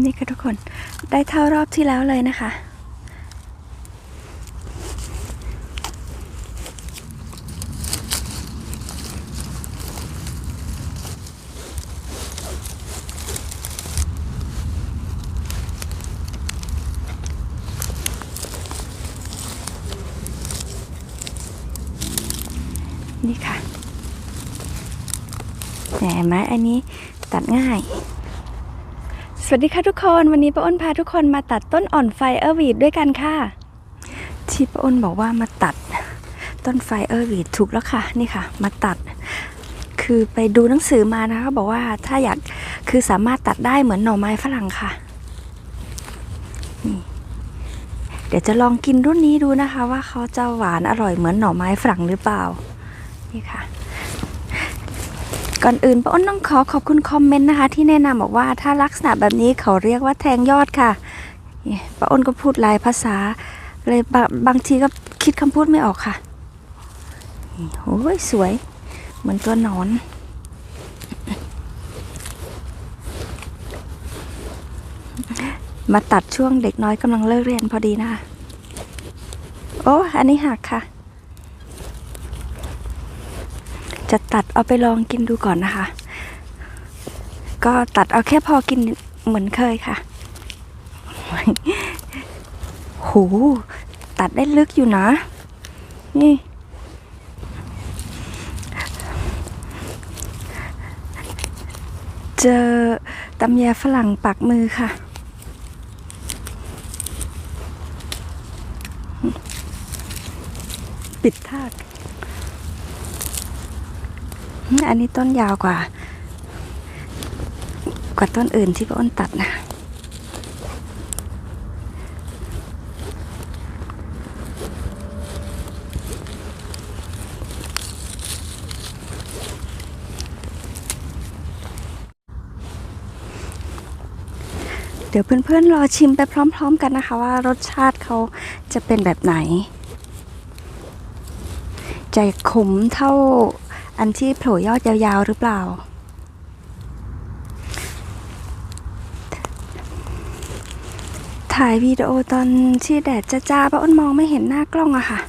นี่ค่ะทุกคนได้เท่ารอบที่แล้วเลยนะคะ นี่ค่ะแหมไม้อันนี้ตัดง่าย วัสดีค่ะทุกคนวันนี้ป้าอ้นพาทุกคนมาตัดต้นอ่อนไฟเออร์วีดด้วยกันค่ะ ที่ป้าอ้นบอกว่ามาตัดต้นไฟเออร์วีดถูกแล้วค่ะนี่ค่ะ มาตัด คือไปดูหนังสือมานะคะบอกว่าถ้าอยากคือสามารถตัดได้เหมือนหน่อไม้ฝรั่งค่ะนี่เดี๋ยวจะลองกินรุ่นนี้ดูนะคะ ว่าเขาจะหวานอร่อยเหมือนหน่อไม้ฝรั่งหรือเปล่านี่ค่ะ ก่อนอื่นป้าอ้นต้องขอขอบคุณคอมเมนต์นะคะ ที่แนะนำบอกว่าถ้าลักษณะแบบนี้เขาเรียกว่าแทงยอดค่ะป้าอ้นก็พูดหลายภาษา เลยบาบางทีก็คิดคำพูดไม่ออกค่ะโอ้ยสวย เหมือนตัวหนอนมาตัดช่วงเด็กน้อยกำลังเลิกเรียนพอดีนะคะ โอ้ อันนี้หักค่ะ จะตัดเอาไปลองกินดูก่อนนะคะ ก็ตัดเอาแค่พอกินเหมือนเคยค่ะโหตัดได้ลึกอยู่นะ นี่ เจอตำแยฝรั่งปักมือค่ะปิดทาก อันนี้ต้นยาวกว่า กว่าต้นอื่นที่ป้าอ้นตัดนะเดี๋ยวเพื่อนๆรอชิมไปพร้อม ๆ กันนะคะว่ารสชาติเขาจะเป็นแบบไหน จะขมเท่า อันที่โผล่ยอดยาวๆหรือเปล่า ถ่ายวิดีโอตอนที่แดดจ้าๆป้าอ้นมองไม่เห็นหน้ากล้องอะค่ะ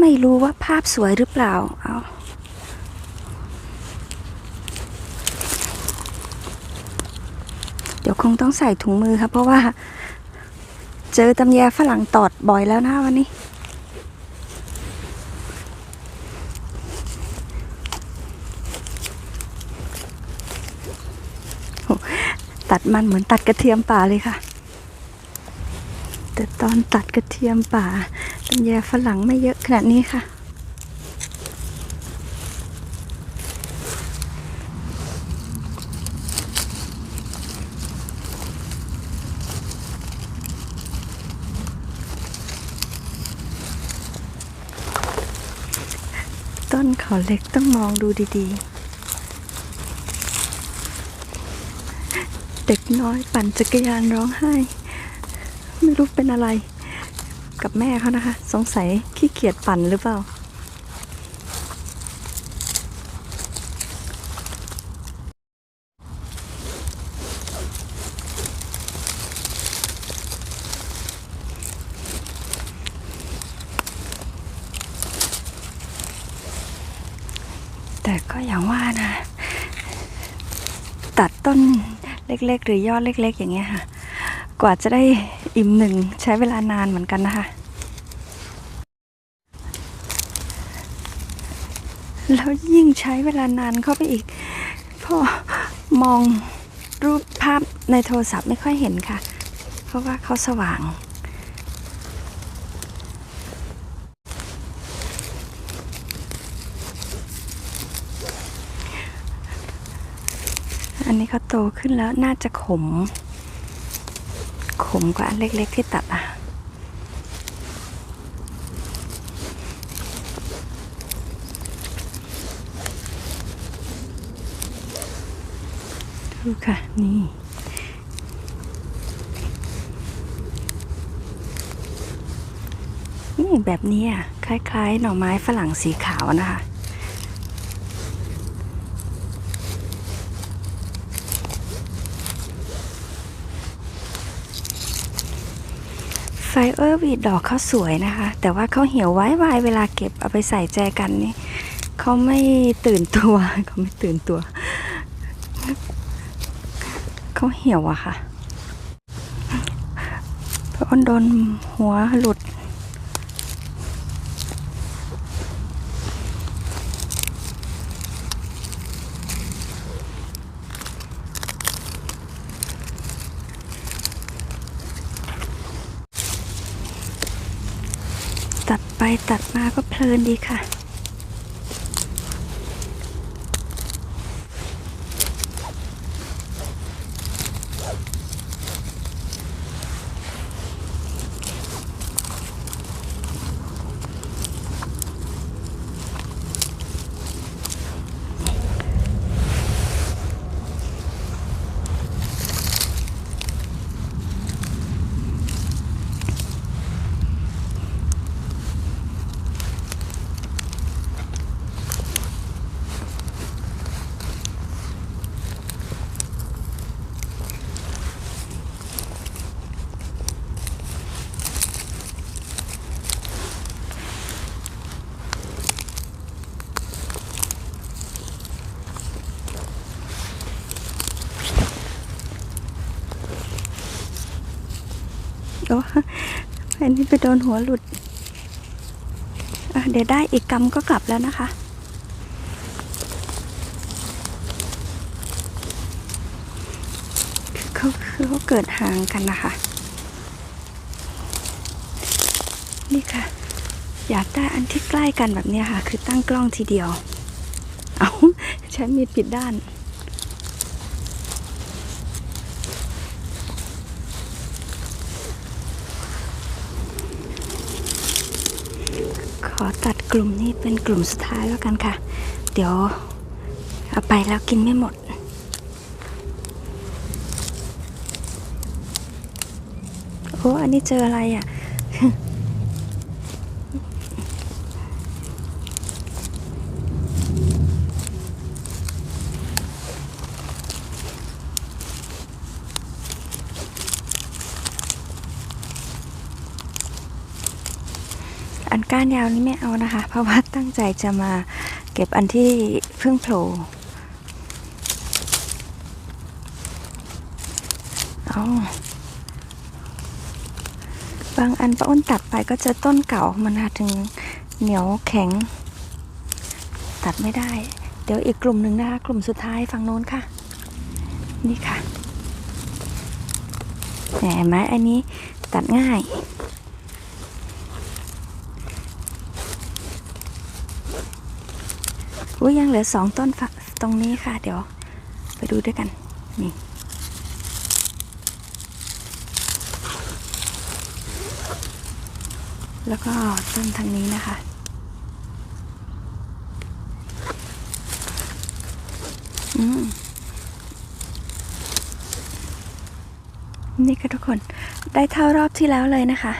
ไม่รู้ว่าภาพสวยหรือเปล่า เอาเดี๋ยวคงต้องใส่ถุงมือครับเพราะว่า เจอตำแยฝรั่งตอดบ่อยแล้วนะวันนี้ ตัดมันเหมือนตัดกระเทียมป่าเลยค่ะ แต่ตอนตัดกระเทียมป่าตำแยฝรั่งไม่เยอะขนาดนี้ค่ะต้นเขาเล็กต้องมองดูดีๆ เด็กน้อยปั่นจักรยานร้องไห้ ไม่รู้เป็นอะไร กับแม่เขานะคะ สงสัยขี้เกียจปั่นหรือเปล่า แต่ก็อย่างว่านะ ตัดต้น เล็กๆ หรือยอดเล็ก ๆ อย่างเงี้ยค่ะ กว่าจะได้อิ่มหนึ่งใช้เวลานานเหมือนกันนะคะ แล้วยิ่งใช้เวลานานเข้าไปอีกพอมองรูปภาพในโทรศัพท์ไม่ค่อยเห็นค่ะ เพราะว่าเขาสว่าง อันนี้เขาโตขึ้นแล้วน่าจะขม ขมกว่าอันเล็กๆที่ตัดอะ ดูค่ะ นี่นี่แบบนี้อะ คล้ายๆ หน่อไม้ฝรั่งสีขาวนะคะ ไฟเออร์วีดดอกเขาสวยนะคะ แต่ว่าเขาเหี่ยวไว้ไวเวลาเก็บเอาไปใส่แจกันนี่เขาไม่ตื่นตัวเขาไม่ตื่นตัวเขาเหี่ยวอะค่ะเพราะอ้นโดนหัวหลุด ไปตัดมาก็เพลินดีค่ะ โอ้อันนี้ไปโดนหัวหลุดเดี๋ยวได้อีกกำก็กลับแล้วนะคะ เขาคือเขาเกิดห่างกันนะคะ นี่ค่ะ อยากได้อันที่ใกล้กันแบบนี้ค่ะ คือตั้งกล้องทีเดียว เอาใช้มีดปิดด้าน ขอตัดกลุ่มนี้เป็นกลุ่มสุดท้ายแล้วกันค่ะ เดี๋ยวเอาไปแล้วกินไม่หมด โอ้ อันนี้เจออะไรอะานยาวนี้ไม่เอานะคะ เพราะว่าตั้งใจจะมาเก็บอันที่เพิ่งโผล่เอาบางอันป้าอ้นตัดไปก็จะต้นเก่ามันถึงเหนียวแข็ง ตัดไม่ได้ เดี๋ยวอีกกลุ่มหนึ่งนะคะ กลุ่มสุดท้ายฝั่งโน้นค่ะ นี่ค่ะแหมเห็นไหมอันนี้ตัดง่าย อุ้ยยังเหลือสองต้นฝตรงนี้ค่ะ เดี๋ยวไปดูด้วยกัน นี่แล้วก็ต้นทางนี้นะคะ อืม นี่ค่ะทุกคน ได้เท่ารอบที่แล้วเลยนะคะ